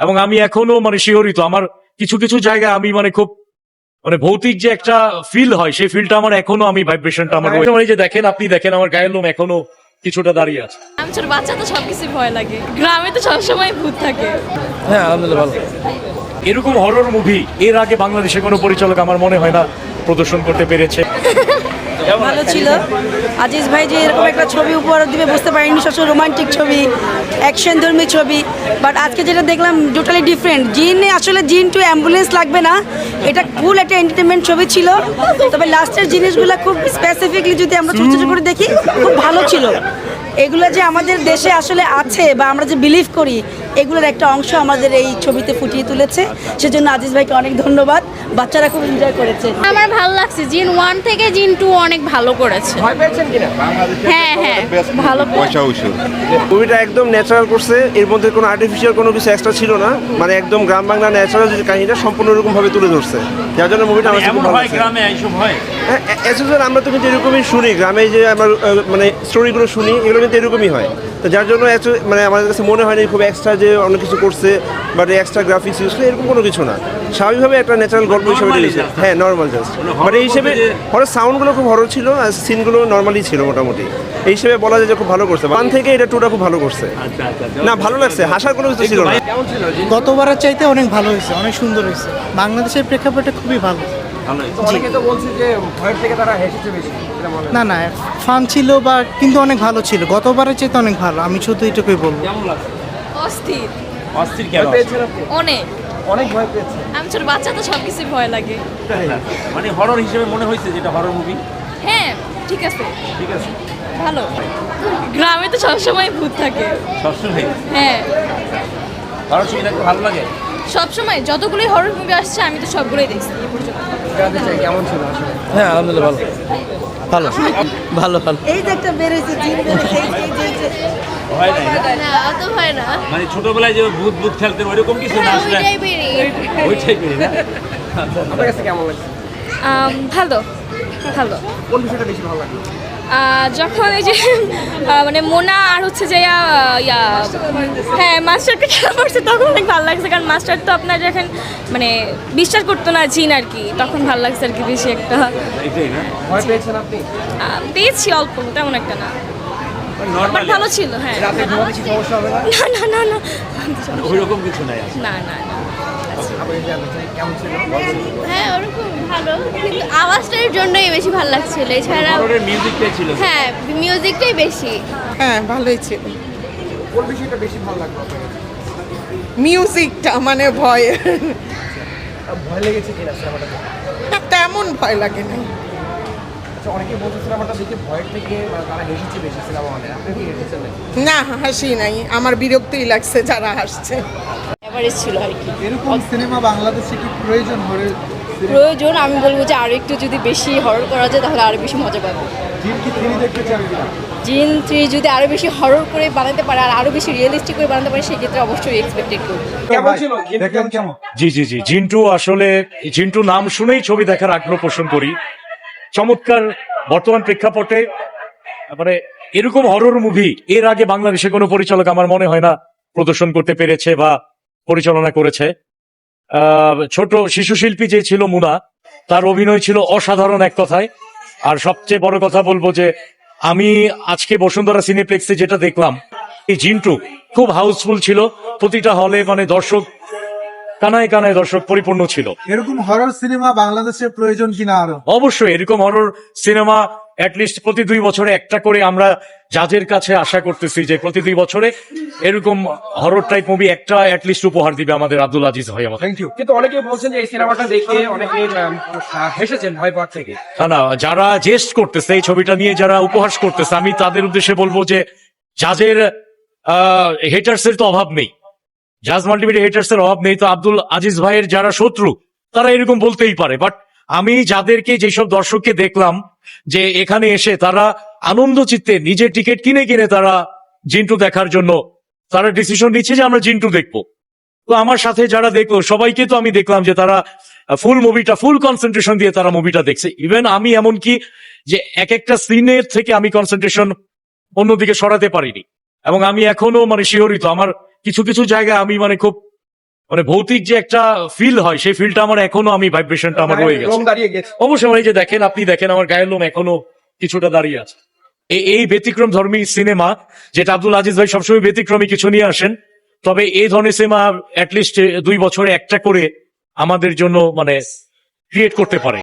এবং আমি এখনও মানে শিহরিত। আমার কিছু কিছু জায়গায় আমি মানে খুব মানে ভৌতিক যে একটা ফিল হয় সেই ফিলটা আমার এখনও আমি ভাইব্রেশনটা আমার রয়েছে। যে দেখেন আপনি দেখেন আমার গায়ের লোম এখনও কিছুটা দাঁড়িয়ে আছে। আমি ছোট বাচ্চা তো সবকিছু ভয় লাগে। গ্রামে তো সবসময় ভূত থাকে। হ্যাঁ আলহামদুলিল্লাহ ভালো। এরকম হরর মুভি এর আগে বাংলাদেশে কোনো পরিচালক আমার মনে হয় না প্রদর্শন করতে পেরেছে। ভালো ছিল। আজিজ ভাই যে এরকম একটা ছবি উপহার দিবে বুঝতে পারিনি সবসময় রোমান্টিক ছবি অ্যাকশন ধর্মী ছবি। বাট আজকে যেটা দেখলাম টোটালি ডিফারেন্ট জিনে আসলে জিন টু অ্যাম্বুলেন্স লাগবে না। এটা ফুল একটা এন্টারটেনমেন্ট ছবি ছিল। তবে লাস্টের জিনিসগুলো খুব স্পেসিফিকলি যদি আমরা ছোট ছোট করে দেখি খুব ভালো ছিল। এগুলো যে আমাদের দেশে আসলে আছে বা আমরা যে বিলিভ করি এগুলোর একটা অংশ আমাদের এই ছবিতে ফুটিয়ে তুলেছে। সেজন্য আজিজ ভাইকে অনেক ধন্যবাদ। বাচ্চারা খুব এনজয় করেছে। আমার ভালো লাগছে। জিন ওয়ান থেকে জিন টু অনেক ভালো করেছে। হ্যাঁ হ্যাঁ ভালো পয়সা মুভিটা একদম ন্যাচারাল করছে এর মধ্যে কোনো আর্টিফিশিয়াল কোনো কিছু এক্সট্রা ছিল না। মানে একদম গ্রাম বাংলা ন্যাচারাল যে কাহিনীটা সম্পূর্ণ রকম ভাবে তুলে ধরছে। যার জন্য মুভিটা আমার খুব ভালো লাগছে। গ্রামে এইসব হয়? হ্যাঁ আমরা তো কিন্তু এরকমই শুনি। গ্রামে যে আমার মানে স্টোরিগুলো শুনি এগুলো কিন্তু এরকমই হয়। তো যার জন্য মানে আমাদের কাছে মনে হয়নি খুব এক্সট্রা যে অনেক কিছু করছে বা এক্সট্রা গ্রাফিক্স ইউজ করে এরকম কোনো কিছু না। স্বাভাবিকভাবে একটা ন্যাচারাল গল্প হিসেবে দিয়েছে হ্যাঁ। নর্মাল জাস্ট বাট এই হিসেবে হরের সাউন্ডগুলো খুব হরর ছিল আর সিনগুলো নর্মালি ছিল মোটামুটি। এই হিসেবে বলা যায় যে খুব ভালো করছে। ওয়ান থেকে এটা টুটা খুব ভালো করছে। না ভালো লাগছে। হাসার কোনো কিছু ছিল না। গতবারের চাইতে অনেক ভালো হয়েছে অনেক সুন্দর হয়েছে। বাংলাদেশের প্রেক্ষাপটে খুবই ভালো। অনেকে তো বলছে যে ভয়ের থেকে তারা হেসেছে বেশি না না ফান ছিল বা কিন্তু অনেক ভালো ছিল। গতবারের চাইতে অনেক ভালো আমি শুধু এটুকুই বলব। অস্থির। অস্থির কেন? অনেক। অনেক ভয় পেয়েছে। আমি ছোট বাচ্চা তো সবকিছু ভয় লাগে। মানে হরর হিসেবে মনে হয়েছে যেটা হরর মুভি হ্যাঁ ঠিক আছে। ঠিক আছে। ভালো। গ্রামে তো সবসময় ভূত থাকে। সবসময়? হ্যাঁ। হরর ছবি দেখতে ভালো লাগে? সবসময় যতগুলোই হরর মুভি আসছে আমি তো সবগুলোই দেখছি। এই পর্যন্ত জানতে চাই কেমন ছিল আসলে? হ্যাঁ আলহামদুলিল্লাহ ভালো। ভালো। ভালো ভালো। এই যে একটা হয় না? মানে ছোটবেলায় যে ভূত ভূত খেলতে ওইরকম কিছু না আসলে? ওই টাইপেরই না? আপনার কাছে কেমন লাগছে? ভালো ভালো। কোন বিষয়টা বেশি ভালো লাগল? যখন এই যে মানে মোনা আর হচ্ছে যে ইয়া ইয়া, হ্যাঁ মাস্টারকে খেলা করছে তখন অনেক ভালো লাগছে কারণ মাস্টার তো আপনার যখন মানে বিশ্বাস করতো না জিন আর কি তখন ভালো লাগছে আর কি বেশি একটা। পেয়েছি অল্প তেমন একটা না। বাট ভালো ছিল হ্যাঁ। রাতে ঘুমাতে কি সমস্যা হবে না? না না না না। ওইরকম কিছু নাই। না না না। হ্যাঁ ওরকম ভালো। কিন্তু আওয়াজটার জন্যই বেশি ভালো লাগছিল। এছাড়া মিউজিকটাই ছিল? হ্যাঁ মিউজিকটাই বেশি। হ্যাঁ ভালোই ছিল। কোন বিষয়টা বেশি ভালো লাগল মিউজিকটা মানে ভয়। ভয় লেগেছে কিনা সিনেমাটা না তেমন ভয় লাগে না আচ্ছা অনেকে বলছে সিনেমাটা দেখে ভয়ের থেকে তারা হেসেছে বেশি সিনেমা হলে। আপনি কি হেসেছেন না হাসি নাই। আমার বিরক্তই লাগছে যারা হাসছে। এভারেজ ছিল আর কি। এরকম সিনেমা বাংলাদেশে কি প্রয়োজন হরে প্রয়োজন আমি বলব যে আরও একটু যদি বেশি হরর করা যায় তাহলে আরও বেশি মজা পাবো। জিন কি তিনি দেখতে চান জিন থ্রি যদি আরও বেশি হরর করে বানাতে পারে আর আরও বেশি রিয়েলিস্টিক করে বানাতে পারে সেক্ষেত্রে অবশ্যই এক্সপেক্টেড করব। কেমন ছিল? দেখলেন কেমন জি জি জি। জিন্টু আসলে জিন্টু নাম শুনেই ছবি দেখার আগ্রহ পোষণ করি। চমৎকার বর্তমান প্রেক্ষাপটে মানে এরকম হরর মুভি এর আগে বাংলাদেশে কোনো পরিচালক আমার মনে হয় না প্রদর্শন করতে পেরেছে বা পরিচালনা করেছে। ছোট শিশু শিল্পী যে ছিল মুনা তার অভিনয় ছিল অসাধারণ এক কথায়। আর সবচেয়ে বড় কথা বলব যে আমি আজকে বসুন্ধরা সিনেপ্লেক্সে যেটা দেখলাম এই জিন্টু খুব হাউসফুল ছিল। প্রতিটা হলে মানে দর্শক কানায় কানায় দর্শক পরিপূর্ণ ছিল। এরকম হরর সিনেমা বাংলাদেশে প্রয়োজন কিনা আরও? অবশ্যই এরকম হরর সিনেমা অ্যাটলিস্ট প্রতি দুই বছরে একটা করে আমরা জাজের কাছে আশা করতেছি যে প্রতি দুই বছরে এরকম হরর টাইপ মুভি একটা অ্যাটলিস্ট উপহার দিবে আমাদের আব্দুল আজিজ ভাই আমাদের। থ্যাংক ইউ কিন্তু অনেকে বলছেন যে এই সিনেমাটা দেখে অনেকে হেসেছেন ভয় পাওয়ার থেকে। না না যারা জেস্ট করতেছে এই ছবিটা নিয়ে যারা উপহাস করতেছে আমি তাদের উদ্দেশ্যে বলব যে জাজের হেটার্স এর তো অভাব নেই। জাজ মাল্টিমিডিয়া হেটার্স এর অভাব নেই তো আব্দুল আজিজ ভাইয়ের যারা শত্রু তারা এরকম বলতেই পারে বাট আমি যাদেরকে যেসব দর্শককে দেখলাম যে এখানে এসে তারা আনন্দ চিত্তে নিজের টিকিট কিনে কিনে তারা জিন্টু দেখার জন্য তারা ডিসিশন নিচ্ছে যে আমরা জিন্টু দেখব। তো আমার সাথে যারা দেখল, সবাইকে তো আমি দেখলাম যে তারা ফুল মুভিটা ফুল কনসেন্ট্রেশন দিয়ে তারা মুভিটা দেখছে। ইভেন আমি এমনকি যে এক একটা সিনের থেকে আমি কনসেন্ট্রেশন অন্যদিকে সরাতে পারিনি। এবং আমি এখনও মানে শিহরিত। আমার কিছু কিছু জায়গায় আমি মানে খুব মানে ভৌতিক যে একটা ফিল হয় সেই ফিলটা আমার এখনও আমি ভাইব্রেশনটা আমার রয়ে গেছে। অবশ্যই আমার এই যে দেখেন আপনি দেখেন আমার গায়ের লোম এখনও কিছুটা দাঁড়িয়ে আছে। এই এই ব্যতিক্রম ধর্মী সিনেমা যেটা আব্দুল আজিজ ভাই সবসময় ব্যতিক্রমী কিছু নিয়ে আসেন তবে এই ধরনের সিনেমা অ্যাটলিস্ট দুই বছরে একটা করে আমাদের জন্য মানে ক্রিয়েট করতে পারে।